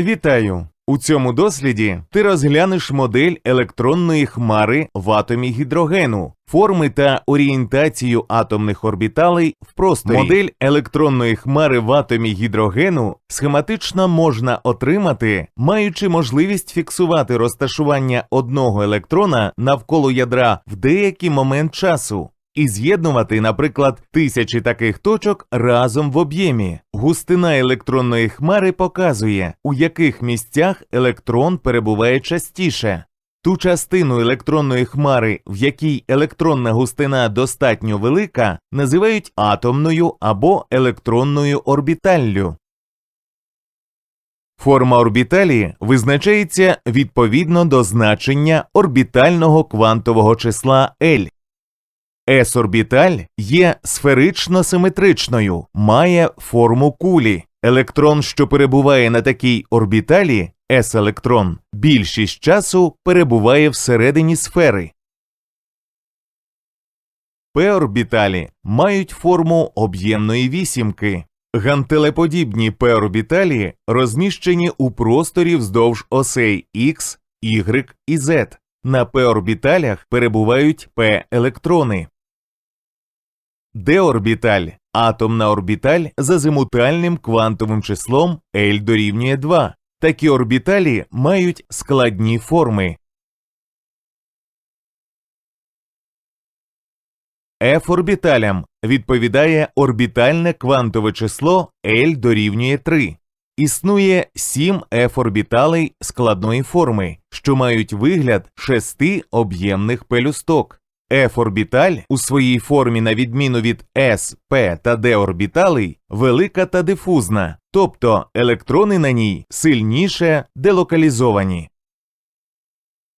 Вітаю! У цьому досліді ти розглянеш модель електронної хмари в атомі гідрогену, форми та орієнтацію атомних орбіталей в просторі. Модель електронної хмари в атомі гідрогену схематично можна отримати, маючи можливість фіксувати розташування одного електрона навколо ядра в деякий момент часу і з'єднувати, наприклад, тисячі таких точок разом в об'ємі. Густина електронної хмари показує, у яких місцях електрон перебуває частіше. Ту частину електронної хмари, в якій електронна густина достатньо велика, називають атомною або електронною орбіталлю. Форма орбіталі визначається відповідно до значення орбітального квантового числа L. S-орбіталь є сферично симетричною, має форму кулі. Електрон, що перебуває на такій орбіталі, S-електрон, більшість часу перебуває всередині сфери. P-орбіталі мають форму об'ємної вісімки. Гантелеподібні P-орбіталі розміщені у просторі вздовж осей X, Y і Z. На P-орбіталях перебувають P-електрони. Д-орбіталь – атомна орбіталь з азимутальним квантовим числом L дорівнює 2. Такі орбіталі мають складні форми. F-орбіталям відповідає орбітальне квантове число L дорівнює 3. Існує 7 F-орбіталей складної форми, що мають вигляд шести об'ємних пелюсток. F-орбіталь у своїй формі на відміну від S, P та D орбіталей велика та дифузна, тобто електрони на ній сильніше делокалізовані.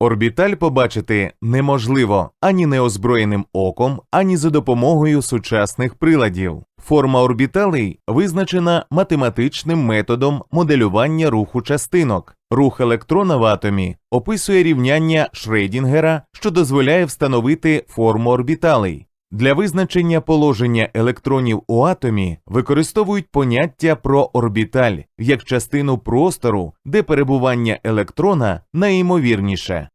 Орбіталь побачити неможливо ані неозброєним оком, ані за допомогою сучасних приладів. Форма орбіталей визначена математичним методом моделювання руху частинок. Рух електрона в атомі описує рівняння Шрейдінгера, що дозволяє встановити форму орбіталей. Для визначення положення електронів у атомі використовують поняття про орбіталь як частину простору, де перебування електрона найімовірніше.